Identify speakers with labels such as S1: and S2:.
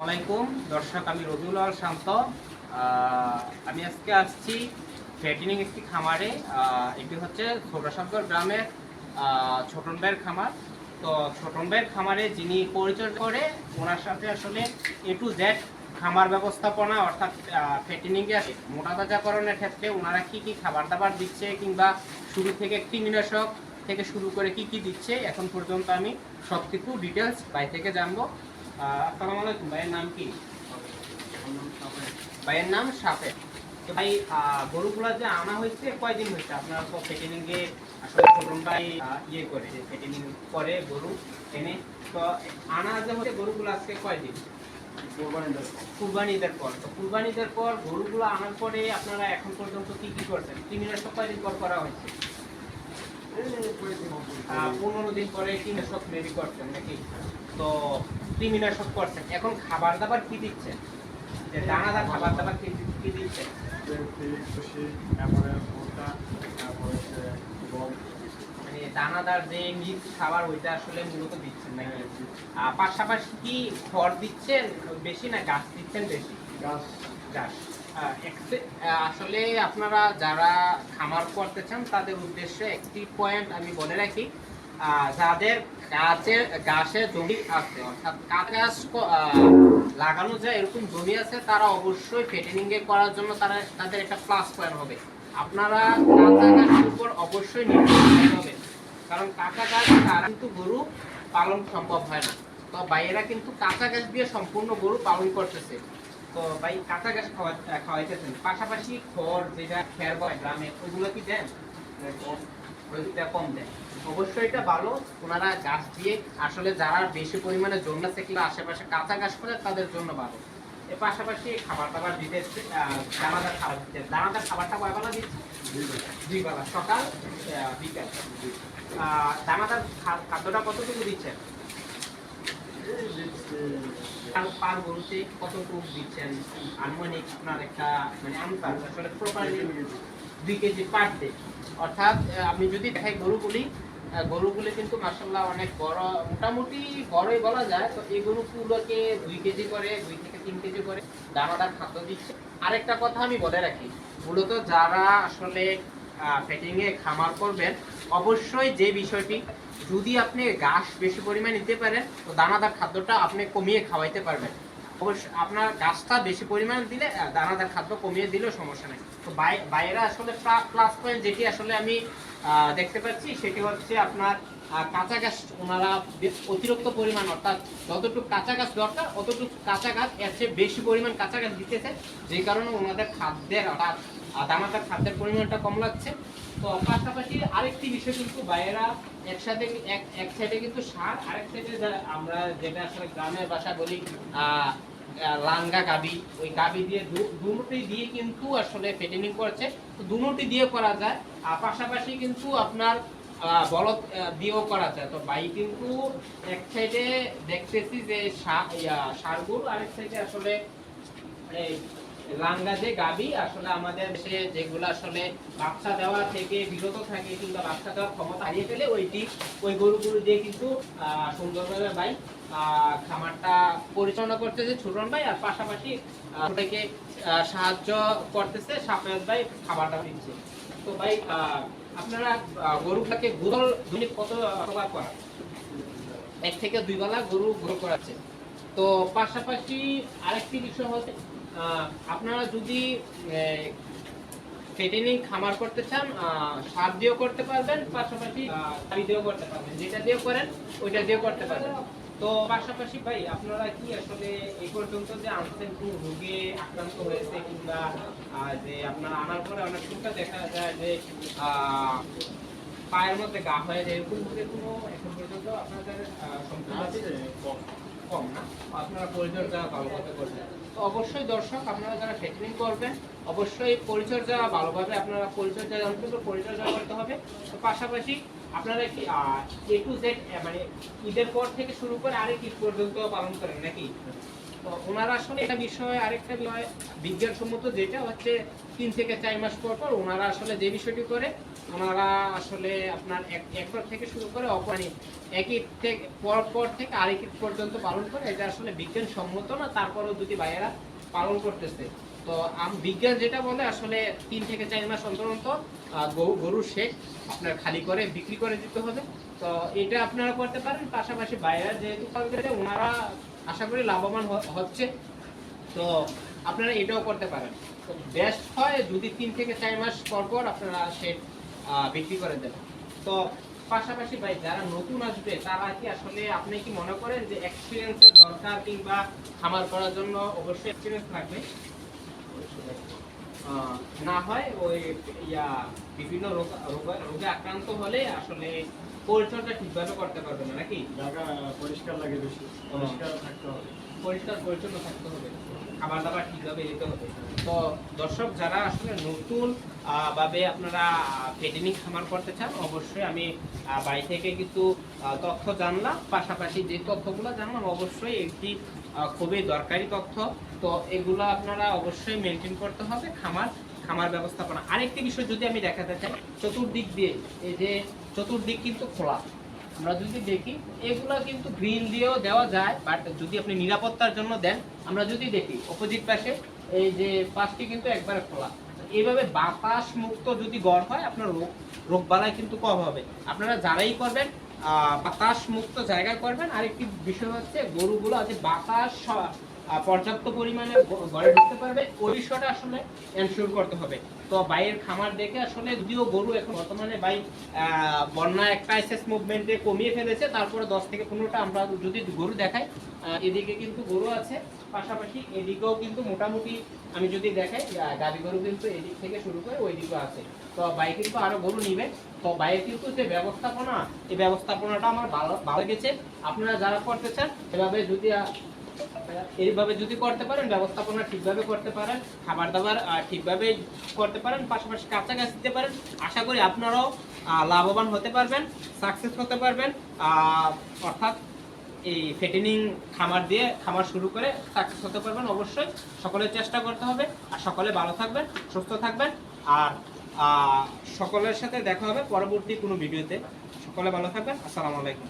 S1: আসসালামাইকুম দর্শক, আমি রবিউল আল শান্ত। আমি আজকে আসছি ফ্যাটিনিং একটি খামারে। এটি হচ্ছে ছোটসাগর গ্রামের ছোটন ভাইয়ের খামার। তো ছোটন ভাইয়ের খামারে যিনি পরিচয় করে, ওনার সাথে আসলে এ টু জেড খামার ব্যবস্থাপনা, অর্থাৎ ফ্যাটিনিংয়ে আসে। মোটা তাজাকরণের ক্ষেত্রে ওনারা কী কী খাবার দাবার দিচ্ছে কিংবা শুরু থেকে কৃমিনাশক থেকে শুরু করে কি কি দিচ্ছে, এখন পর্যন্ত আমি সব কিছু ডিটেলস বাই থেকে জানব। আসসালামু আলাইকুম ভাইয়ের নাম কি? ভাইয়ের নাম তো ভাই গরুগুলা যে আনা হয়েছে কয়দিন হয়েছে? আপনার ফেটিনিং এ আসলে ভাই ইয়ে করে ফেটিনিং করে গরু এনে। তো আনা যে হচ্ছে গরুগুলো আজকে কয়দিন? কুরবানিদের পর। তো কুরবানিদের পর গরুগুলো আনার পরে আপনারা এখন পর্যন্ত কি কি করছেন? কৃমিনাশক কয়দিন পর করা হয়েছে? পনেরো দিন পরে কৃমিনাশক রেডি করছেন নাকি? তো কৃমিনাশক করছেন। এখন খাবার দাবার কি দিচ্ছেন? যে দানাদার খাবার দাবার কি কি দিচ্ছেন? মানে দানাদার যে মিক্স খাবার ওইটা আসলে মূলত দিচ্ছেন নাকি? আহ, পাশাপাশি কি খড় দিচ্ছেন বেশি না গাছ দিচ্ছেন বেশি? গাছ। আহ, আসলে আপনারা যারা খামার করতে চান, তাদের উদ্দেশ্যে একটি পয়েন্ট আমি বলে রাখি। যাদের গাছের গাছের জমি আছে, অর্থাৎ গাছ লাগানো যায়, এরকম জমি আছে, তারা অবশ্যই ফেটেনিং এ করার জন্য তারা, তাদের একটা প্লাস পয়েন্ট হবে। আপনারা কাঁচা গাছের উপর অবশ্যই নির্ভর হবে। কারণ কাঁচা গাছ ছাড়া কিন্তু গরু পালন সম্ভব হয় না। তো বাইরেরা কিন্তু কাঁচা গাছ দিয়ে সম্পূর্ণ গরু পালন করতেছে। তো ভাই কাঁচা গাছ খাওয়া খাওয়াইতেছেন। পাশাপাশি খড় যেটা খেয়ার বয় গ্রামে ওইগুলো কি দেন? ওইটা কম দেন। অবশ্যই এটা ভালো। ওনারা গাছ দিয়ে আসলে যারা বেশি পরিমাণে জন্য থাকলে আশেপাশে কাঁচা গাছ করে তাদের জন্য ভালো। এর পাশাপাশি খাবার দাবার দিতে দানাদার খাবার দিতে দানাদার খাবারটা কয় বেলা দিচ্ছে দুই বেলা। সকাল বিকাল। আহ, দানাদার খাদ্যটা কতটুকু দিচ্ছেন? মানে আমি যদি দেখাই গরুগুলি গরুগুলি কিন্তু মাসাল্লাহ অনেক বড়, মোটামুটি বড়ই বলা যায়, তো এই গরুগুলোকে দুই কেজি করে, দুই থেকে তিন কেজি করে দানাদার খাদ্য দিচ্ছে। আরেকটা কথা আমি বলে রাখি, মূলত যারা আসলে ফেটিং খামার করবেন, অবশ্যই যে বিষয়টি যদি আপনি ঘাস বেশি পরিমাণে নিতে পারেন, তো দানাদার খাদ্যটা আপনি কমিয়ে খাওয়াইতে পারবেন। অবশ্য আপনার গাছটা বেশি পরিমাণে দিলে দানাদার খাদ্য কমিয়ে দিলেও সমস্যা নেই। তো বাই- বাইরে আসলে প্লাস পয়েন্ট যেটি আসলে আমি দেখতে পাচ্ছি, সেটি হচ্ছে আপনার কাঁচা গাছ ওনারা অতিরিক্ত পরিমাণ, অর্থাৎ যতটুকু কাঁচা গাছ দরকার, অতটুকু কাঁচা গাছ এর চেয়ে বেশি পরিমাণ কাঁচা গাছ দিতেছে, যে কারণে ওনাদের খাদ্যের, অর্থাৎ দানাদার খাদ্যের পরিমাণটা কম লাগছে। তো পাশাপাশি আরেকটি বিষয় কিন্তু বাইরা একসাথে এক এক সাইডে কিন্তু সার, আরেক সাইডে আমরা যেটা আসলে গ্রামের ভাষা বলি লাঙ্গা গাবি। ওই গাবি দিয়ে দু- দুটোই দিয়ে কিন্তু আসলে ফেটেনিং করছে। তো দুটোই দিয়ে করা যায়। আর পাশাপাশি কিন্তু আপনার বলদ দিয়েও করা যায়। তো বাই কিন্তু এক সাইডে দেখতেছি যে সার গরু আরেক সাইডে আসলে লাঙ্গা গাবি, আসলে আমাদের দেশে যেগুলো আসলে বাচ্চা দেওয়া থেকে বিরত থাকে কিংবা বাচ্চা দেওয়ার ক্ষমতা হারিয়ে ফেলে, ওইটি ওই গরুগুলো দিয়ে কিন্তু সুন্দরভাবে ভাই খামারটা পরিচালনা করতেছে ছোটন ভাই, আর পাশাপাশি ওটাকে সাহায্য করতেছে সাফায়াত ভাই খাবারটা দিচ্ছে। তো ভাই আপনারা গরুগুলাকে গোদল দৈনিক কত অথবা করা? এক থেকে দুই বেলা গরু গ্রো করাচ্ছে। তো পাশাপাশি আরেকটি বিষয় হচ্ছে আপনারা যদি ফেটেনিং খামার করতে চান সার দিয়েও করতে পারবেন পাশাপাশি আহ, দিয়েও করতে পারবেন। যেটা দিয়ে করেন ওইটা দিয়েও করতে পারবেন। তো পাশাপাশি ভাই আপনারা কি আসলে এই পর্যন্ত যে আনছেন কোন রোগে আক্রান্ত হয়েছে কিংবা যে আপনারা আনার পরে অনেক সময় দেখা যায় যে আহ, পায়ের মধ্যে গা হয়ে যায় এরকম ভাবে কোনো এখন পর্যন্ত আপনাদের সম্পূর্ণ কম। না? আপনারা পরিচর্যা ভালোভাবে করবেন। তো অবশ্যই দর্শক, আপনারা যারা ট্রেনিং করবেন, অবশ্যই পরিচর্যা ভালোভাবে আপনারা পরিচর্যা জানতে পরিচর্যা করতে হবে। তো পাশাপাশি আপনারা কি এ টু জেড মানে ঈদের পর থেকে শুরু করে আরেক ঈদ পর্যন্ত পালন করেন নাকি? তো ওনারা আসলে একটা বিষয় আরেকটা বিষয় বিজ্ঞানসম্মত, যেটা হচ্ছে তিন থেকে চার মাস পর পর ওনারা আসলে যে বিষয়টি করে ওনারা আসলে আপনার এক- একবার থেকে শুরু করে অপ- মানে একই থেকে পর পর থেকে আরেক ঈদ পর্যন্ত পালন করে, এটা আসলে বিজ্ঞান সম্মত না, তারপরেও দুটি ভাইয়েরা পালন করতেছে। তো বিজ্ঞান যেটা বলে, আসলে তিন থেকে চার মাস অন্তর গরু, গরুর শেখ আপনার খালি করে বিক্রি করে দিতে হবে। তো এটা আপনারা করতে পারেন, পাশাপাশি বাইরে যেহেতু করতে ওনারা আশা করি লাভবান হচ্ছে। তো আপনারা এটাও করতে পারেন। তো বেস্ট হয় যদি তিন থেকে চার মাস পর পর আপনারা সে বিক্রি করে দেবেন তো পাশাপাশি ভাই, যারা নতুন আসবে, তারা কি আসলে আপনি কি মনে করেন যে এক্সপিরিয়েন্সের দরকার কিংবা খামার করার জন্য অবশ্যই এক্সপিরিয়েন্স লাগবে? না হয় ওই ইয়া, বিভিন্ন রোগ- রোগে আক্রান্ত হলে আসলে পরিচর্যা ঠিকভাবে করতে পারবে না নাকি?
S2: জায়গা পরিষ্কার লাগে বেশি। পরিষ্কার থাকতে হবে।
S1: পরিষ্কার পরিচ্ছন্ন থাকতে হবে। খাবার দাবার ঠিকভাবে দিতে হবে। তো দর্শক যারা আসলে নতুন ভাবে আপনারা পেটেনিক খামার করতে চান অবশ্যই আমি বাড়ি থেকে কিছু তথ্য জানলাম। পাশাপাশি যে তথ্যগুলো জানলাম অবশ্যই একটি খুবই দরকারি তথ্য। তো এগুলো আপনারা অবশ্যই মেনটেন করতে হবে খামার খামার ব্যবস্থাপনা। আরেকটি বিষয় যদি আমি দেখাতে চাই চতুর্দিক দিয়ে এই যে চতুর্দিক কিন্তু খোলা। আমরা যদি দেখি, এগুলা কিন্তু গ্রিল দিয়েও দেওয়া যায় বাট যদি আপনি নিরাপত্তার জন্য দেন, আমরা যদি দেখি অপোজিট পাশে এই যে পাশটি কিন্তু একবারে খোলা। এইভাবে বাতাস মুক্ত যদি গড় হয়, আপনার রোগ রোগ বালাই কিন্তু কম হবে। আপনারা যারাই করবেন বাতাস মুক্ত জায়গায় করবেন, আরেকটি বিষয় হচ্ছে গরুগুলো আছে বাতাস পর্যাপ্ত পরিমাণে গড়ে ঢুকতে পারবে। ওই বিষয়টা আসলে এনশিওর করতে হবে। তো বাইরের খামার দেখে আসলে যদিও গরু এখন বর্তমানে বাই বন্যা একটা এসএস মুভমেন্টে কমিয়ে ফেলেছে তারপরে দশ থেকে পনেরোটা আমরা যদি গরু দেখাই এদিকে কিন্তু গরু আছে পাশাপাশি এদিকেও কিন্তু মোটামুটি আমি যদি দেখাই আহ, গরু কিন্তু এদিক থেকে শুরু করে ওই দিকেও আছে। তো বাই কিন্তু আরও গরু নিবে। তো বাইরে কিন্তু যে ব্যবস্থাপনা এই ব্যবস্থাপনাটা আমার ভালো ভালো গেছে আপনারা যারা করতে চান এভাবে যদি এইভাবে যদি করতে পারেন, ব্যবস্থাপনা ঠিকভাবে করতে পারেন খাবার দাবার ঠিকভাবে করতে পারেন, পাশাপাশি কাছাকাছি দিতে পারেন, আশা করি আপনারাও লাভবান হতে পারবেন সাকসেস হতে পারবেন অর্থাৎ এই ফেটেনিং খামার দিয়ে খামার শুরু করে সাকসেস হতে পারবেন অবশ্যই। সকলের চেষ্টা করতে হবে, আর সকলে ভালো থাকবেন, সুস্থ থাকবেন, আর সকলের সাথে দেখা হবে পরবর্তী কোনো ভিডিওতে। সকলে ভালো থাকবেন, আসসালামু আলাইকুম।